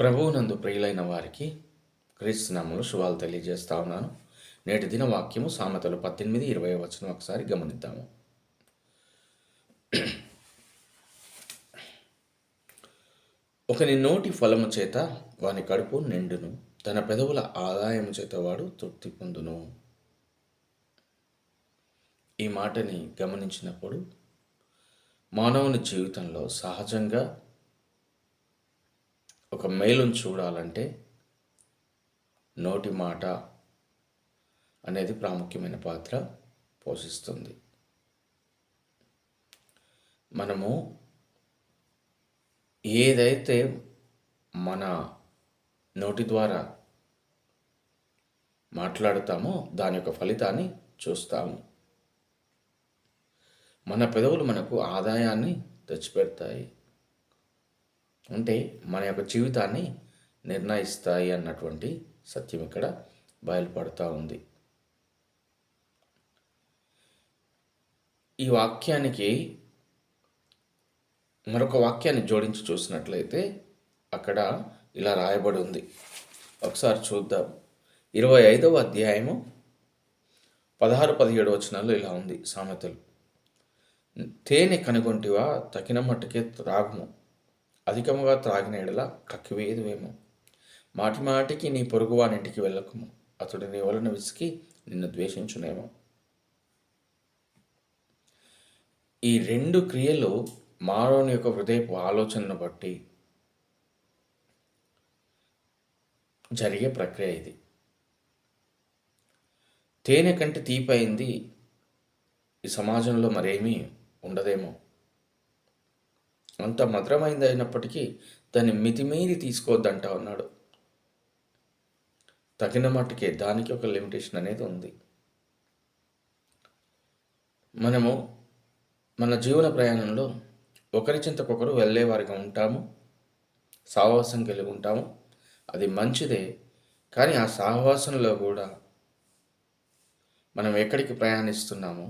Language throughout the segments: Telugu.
ప్రభువునందు ప్రియులైన వారికి క్రీస్తునామలు శుభాలు తెలియజేస్తా ఉన్నాను. నేటి దిన వాక్యము సామెతలు పద్దెనిమిది ఇరవై వచ్చిన ఒకసారి గమనిద్దాము. ఒకని నోటి ఫలము చేత వాని కడుపు నిండును తన పెదవుల ఆదాయము చేత వాడు తృప్తి పొందును. ఈ మాటని గమనించినప్పుడు మానవుని జీవితంలో సహజంగా ఒక మేలును చూడాలంటే నోటి మాట అనేది ప్రాముఖ్యమైన పాత్ర పోషిస్తుంది. మనము ఏదైతే మన నోటి ద్వారా మాట్లాడుతామో దాని యొక్క ఫలితాన్ని చూస్తాము. మన పెదవులు మనకు ఆదాయాన్ని తెచ్చిపెడతాయి. అంటే మన యొక్క జీవితాన్ని నిర్ణయిస్తాయి అన్నటువంటి సత్యం ఇక్కడ బయలుపడుతూ ఉంది. ఈ వాక్యానికి మరొక వాక్యాన్ని జోడించి చూసినట్లయితే అక్కడ ఇలా రాయబడి ఉంది. ఒకసారి చూద్దాం. ఇరవై ఐదవ అధ్యాయము పదహారు పదిహేడు వచనాలు ఇలా ఉంది సామెతలు. తేనె కనుగొంటివా? తగిన మట్టుకే త్రాగుము. అధికముగా త్రాగిన ఎడల కక్కివేదువేమో మాటి మాటికి నీ పొరుగువానింటికి వెళ్ళకము. అతడు నీ వలన విసికి నిన్ను ద్వేషించునేమో. ఈ రెండు క్రియలు మానవుని యొక్క హృదయపు ఆలోచనను బట్టి జరిగే ప్రక్రియ ఇది. తేనె కంటే తీపైంది ఈ సమాజంలో మరేమీ ఉండదేమో. అంత మధురమైంది అయినప్పటికీ దాన్ని మితిమీరి తీసుకోవద్దంటా ఉన్నాడు తగిన మట్టుకే దానికి ఒక లిమిటేషన్ అనేది ఉంది. మనము మన జీవన ప్రయాణంలో ఒకరి చింతకొకరు వెళ్ళేవారిగా ఉంటాము సాహసం కలిగి ఉంటాము. అది మంచిదే కానీ ఆ సాహసంలో కూడా మనం ఎక్కడికి ప్రయాణిస్తున్నామో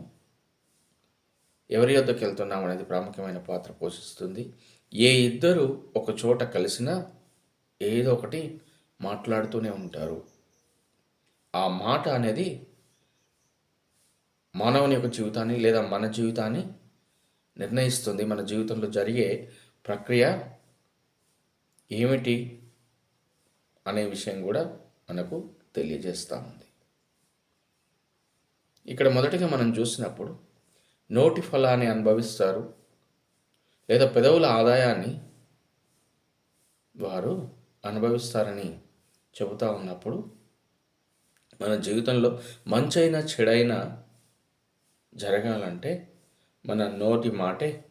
ఎవరి వద్దకు వెళ్తున్నాం అనేది ప్రాముఖ్యమైన పాత్ర పోషిస్తుంది. ఏ ఇద్దరు ఒక చోట కలిసినా ఏదో ఒకటి మాట్లాడుతూనే ఉంటారు. ఆ మాట అనేది మానవుని యొక్క జీవితాన్ని లేదా మన జీవితాన్ని నిర్ణయిస్తుంది. మన జీవితంలో జరిగే ప్రక్రియ ఏమిటి అనే విషయం కూడా మనకు తెలియజేస్తూ ఉంది. ఇక్కడ మొదటిగా మనం చూసినప్పుడు నోటి ఫలాన్ని అనుభవిస్తారు లేదా పెదవుల ఆదాయాన్ని వారు అనుభవిస్తారని చెబుతూ ఉన్నప్పుడు మన జీవితంలో మంచైన చెడైన జరగాలంటే మన నోటి మాటే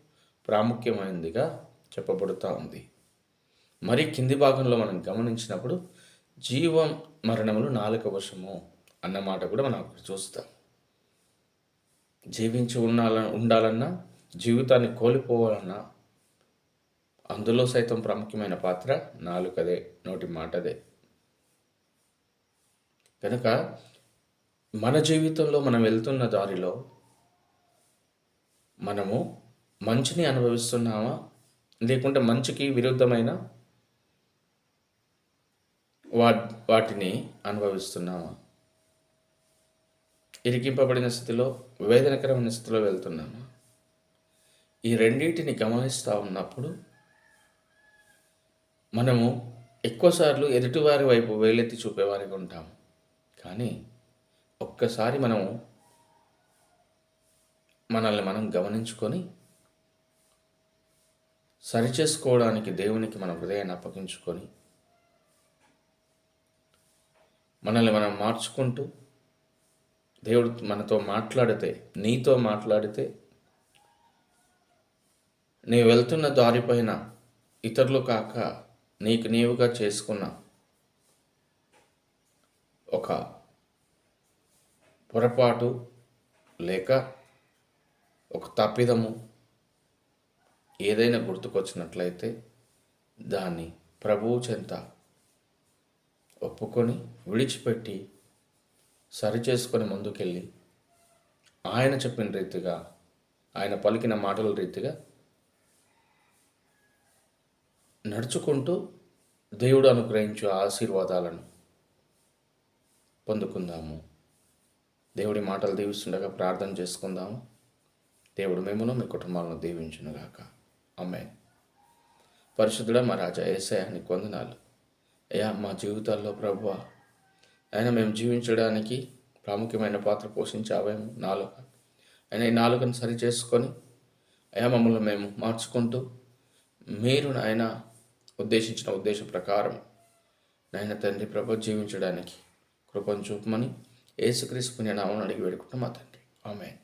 ప్రాముఖ్యమైనదిగా చెప్పబడుతూ ఉంది. మరి కింది భాగంలో మనం గమనించినప్పుడు జీవం మరణములు నాలుక వశము అన్న మాట కూడా మనం అక్కడ చూస్తాం. జీవించి ఉండాల ఉండాలన్నా జీవితాన్ని కోల్పోవాలన్నా అందులో సైతం ప్రాముఖ్యమైన పాత్ర నాలుకదే నోటి మాటదే. కనుక మన జీవితంలో మనం వెళ్తున్న దారిలో మనము మంచిని అనుభవిస్తున్నామా? లేకుంటే మంచికి విరుద్ధమైన వా వాటిని అనుభవిస్తున్నామా? ఇరికింపబడిన స్థితిలో వేదనకరమైన స్థితిలో వెళ్తున్నాము. ఈ రెండింటిని గమనిస్తూ ఉన్నప్పుడు మనము ఎక్కువసార్లు ఎదుటివారి వైపు వేలెత్తి చూపేవారిగా ఉంటాము. కానీ ఒక్కసారి మనము మనల్ని మనం గమనించుకొని సరిచేసుకోవడానికి దేవునికి మన హృదయాన్ని అప్పగించుకొని మనల్ని మనం మార్చుకుంటూ దేవుడు మనతో మాట్లాడితే నీతో మాట్లాడితే నీ వెళ్తున్న దారిపైన ఇతరులు కాక నీకు నీవుగా చేసుకున్న ఒక పొరపాటు లేక ఒక తప్పిదము ఏదైనా గుర్తుకొచ్చినట్లయితే దాన్ని ప్రభువు చెంత ఒప్పుకొని విడిచిపెట్టి సరిచేసుకొని ముందుకెళ్ళి ఆయన చెప్పిన రీతిగా ఆయన పలికిన మాటల రీతిగా నడుచుకుంటూ దేవుడు అనుగ్రహించు ఆశీర్వాదాలను పొందుకుందాము. దేవుడి మాటలు దీవిస్తుండగా ప్రార్థన చేసుకుందాము. దేవుడు మేమును మీ కుటుంబాలను దీవించునుగాక. అమ్మే పరిశుద్ధుడ మా రాజా ఏసయానికి వందనాలు. అయ్యా మా జీవితాల్లో ప్రభువా ఆయన మేము జీవించడానికి ప్రాముఖ్యమైన పాత్ర పోషించావేమో నాలుక. ఆయన ఈ నాలుకను సరి చేసుకొని అయా మమ్మల్ని మేము మార్చుకుంటూ మీరు నాయన ఉద్దేశించిన ఉద్దేశం ప్రకారం నాయన తండ్రి ప్రభు జీవించడానికి కృపను చూపమని ఏసుక్రీస్తు నామని అడిగి వేడుకుంటాం మా తండ్రి. ఆమె